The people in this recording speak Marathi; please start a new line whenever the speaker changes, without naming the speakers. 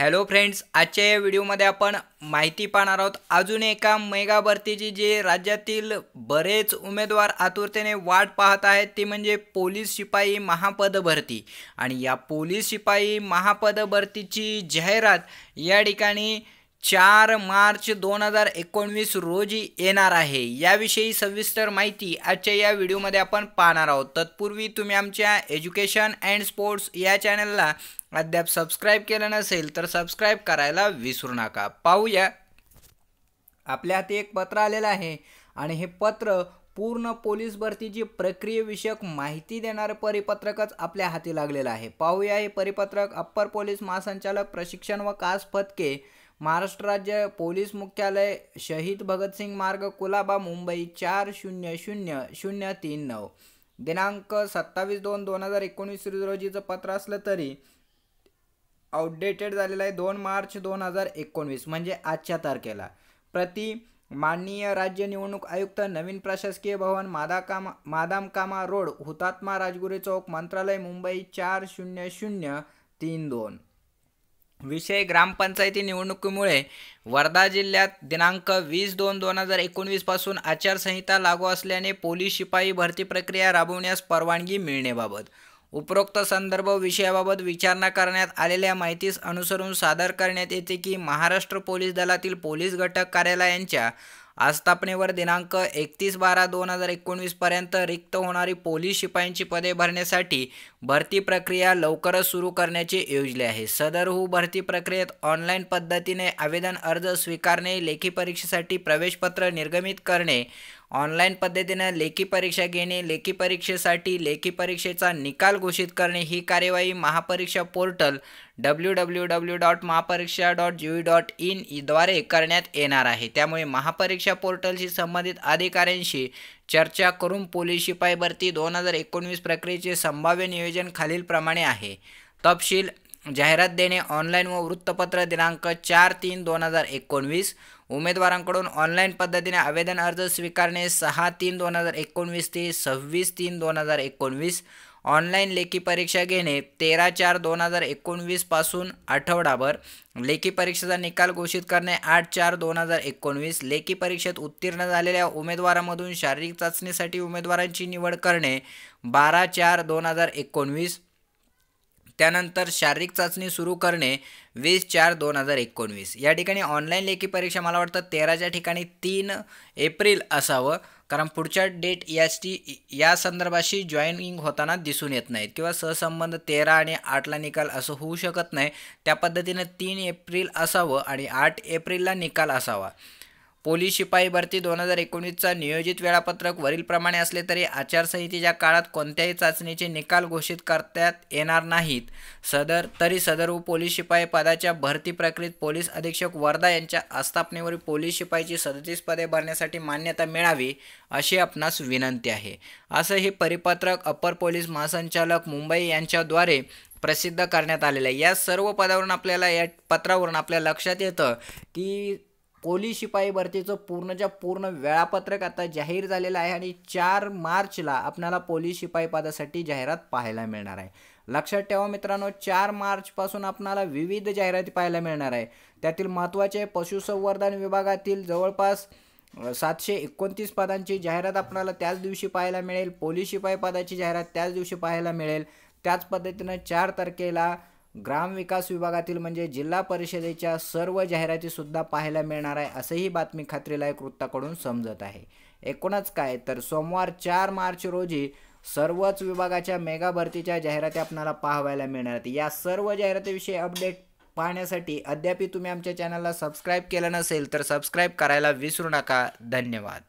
हॅलो फ्रेंड्स आजच्या या व्हिडिओमध्ये आपण माहिती पाहणार आहोत अजून एका मेगा भरतीची जी राज्यातील बरेच उमेदवार आतुरतेने वाट पाहत आहेत ती म्हणजे पोलीस शिपाई महापद भरती. आणि या पोलीस शिपाई महापद भरतीची जाहिरात या ठिकाणी चार मार्च दोन हजार एकोणवीस रोजी येणार आहे. याविषयी सविस्तर माहिती आजच्या या व्हिडिओमध्ये आपण पाहणार आहोत. तत्पूर्वी तुम्ही आमच्या एज्युकेशन अँड स्पोर्ट्स या चॅनलला अद्याप सबस्क्राईब केलं नसेल तर सबस्क्राईब करायला विसरू नका. पाहूया. आपल्या हाती एक पत्र आलेलं आहे आणि हे पत्र पूर्ण पोलीस भरतीची प्रक्रियेविषयक माहिती देणारं परिपत्रकच आपल्या हाती लागलेलं आहे. पाहूया हे परिपत्रक अप्पर पोलीस महासंचालक प्रशिक्षण व कास फतके महाराष्ट्र राज्य पोलीस मुख्यालय शहीद भगतसिंग मार्ग कुलाबा मुंबई चार शून्य शून्य शून्य तीन नऊ. दिनांक सत्तावीस दोन दोन हजार एकोणीस रोजीचं पत्र असलं तरी आउटडेटेड झालेलं आहे दोन मार्च दोन हजार एकोणवीस म्हणजे आजच्या तारखेला. प्रति माननीय राज्य निवडणूक आयुक्त नवीन प्रशासकीय भवन मादाकामा मादामकामा रोड हुतात्मा राजगुरे चौक मंत्रालय मुंबई चार शून्य शून्य तीन दोन. विषय ग्रामपंचायती निवडणुकीमुळे वर्धा जिल्ह्यात दिनांक वीस दोन दोन हजार एकोणवीसपासून आचारसंहिता लागू असल्याने पोलीस शिपाई भरती प्रक्रिया राबवण्यास परवानगी मिळण्याबाबत. उपरोक्त संदर्भ विषयाबाबत विचारणा करण्यात आलेल्या माहितीस अनुसरून सादर करण्यात येते की महाराष्ट्र पोलीस दलातील पोलीस घटक कार्यालयांच्या आस्थापनेवर दिनांक एकतीस बारा दोन हजार एकोणवीसपर्यंत रिक्त होणारी पोलीस शिपायांची पदे भरण्यासाठी भरती प्रक्रिया लवकरच सुरू करण्याचे योजले आहे. सदरहू भरती प्रक्रियेत ऑनलाईन पद्धतीने आवेदन अर्ज स्वीकारणे लेखी परीक्षेसाठी प्रवेशपत्र निर्गमित करणे ऑनलाईन पद्धतीने लेखी परीक्षा घेणे लेखी परीक्षेसाठी लेखी परीक्षेचा निकाल घोषित करणे ही कार्यवाही Mahapariksha portal W W W dot Mahapariksha dot G V dot इनद्वारे करण्यात येणार आहे. त्यामुळे महापरीक्षा पोर्टलशी संबंधित अधिकाऱ्यांशी चर्चा करून पोलीस शिपाई भरती दोन हजार एकोणवीस प्रक्रियेचे संभाव्य नियोजन खालीलप्रमाणे आहे. तपशील जाहिरात देणे ऑनलाईन व वृत्तपत्र दिनांक चार तीन दोन हजार एकोणवीस उमेदवारांकडून ऑनलाईन पद्धतीने आवेदन अर्ज स्वीकारणे सहा तीन दोन हजार एकोणवीस ते सव्वीस तीन दोन हजार एकोणवीस. ऑनलाईन लेखी परीक्षा घेणे तेरा चार दोन हजार एकोणवीसपासून आठवडाभर. लेखी परीक्षेचा निकाल घोषित करणे आठ चार दोन हजार एकोणवीस. लेखी परीक्षेत उत्तीर्ण झालेल्या उमेदवारामधून शारीरिक चाचणीसाठी उमेदवारांची निवड करणे बारा चार दोन हजार एकोणवीस. त्यानंतर शारीरिक चाचणी सुरू करणे वीस चार दोन हजार एकोणवीस. या ठिकाणी ऑनलाईन लेखी परीक्षा मला वाटतं तेराच्या ठिकाणी तीन एप्रिल असावं. कारण पुढच्या डेट याची या संदर्भाशी जॉईनिंग होताना दिसून येत नाहीत. किंवा सहसंबंध तेरा आणि आठला निकाल असं होऊ शकत नाही. त्या पद्धतीनं तीन एप्रिल असावं आणि आठ एप्रिलला निकाल असावा. पोलीस शिपाई भरती दोन हजार एकोणीसचा नियोजित वेळापत्रक वरीलप्रमाणे असले तरी आचारसंहितेच्या काळात कोणत्याही चाचणीचे निकाल घोषित करण्यात येणार नाहीत. सदर तरी सदर पोलीस शिपाई पदाच्या भरती प्रक्रियेत पोलीस अधीक्षक वर्धा यांच्या आस्थापनेवरील पोलीस शिपाईची सदतीस पदे भरण्यासाठी मान्यता मिळावी अशी आपणास विनंती आहे. असं हे परिपत्रक अप्पर पोलीस महासंचालक मुंबई यांच्याद्वारे प्रसिद्ध करण्यात आलेलं आहे. या सर्व पदावरून आपल्याला या पत्रावरून आपल्या लक्षात येतं की पोलीस शिपाई भरतीचं पूर्णच्या पूर्ण वेळापत्रक आता जाहीर झालेलं आहे आणि चार मार्चला आपल्याला पोलीस शिपाई पदासाठी जाहिरात पाहायला मिळणार आहे. लक्षात ठेवा मित्रांनो चार मार्चपासून आपणाला विविध जाहिराती पाहायला मिळणार आहे. त्यातील महत्त्वाचे पशुसंवर्धन विभागातील जवळपास सातशे एकोणतीस पदांची जाहिरात आपल्याला त्याच दिवशी पाहायला मिळेल. पोलीस शिपाई पदाची जाहिरात त्याच दिवशी पाहायला मिळेल. त्याच पद्धतीनं चार तारखेला ग्रामविकास विभागातील म्हणजे जिल्हा परिषदेच्या सर्व जाहिरातीसुद्धा पाहायला मिळणार आहे असंही बातमी खात्रीलायक वृत्ताकडून समजत आहे. एकूणच काय तर सोमवार चार मार्च रोजी सर्वच विभागाच्या मेगा भरतीच्या जाहिराती आपल्याला पाहायला मिळणार आहेत. या सर्व जाहिरातीविषयी अपडेट पाहण्यासाठी अद्याप तुम्ही आमच्या चॅनलला सबस्क्राईब केलं नसेल तर सबस्क्राईब करायला विसरू नका. धन्यवाद.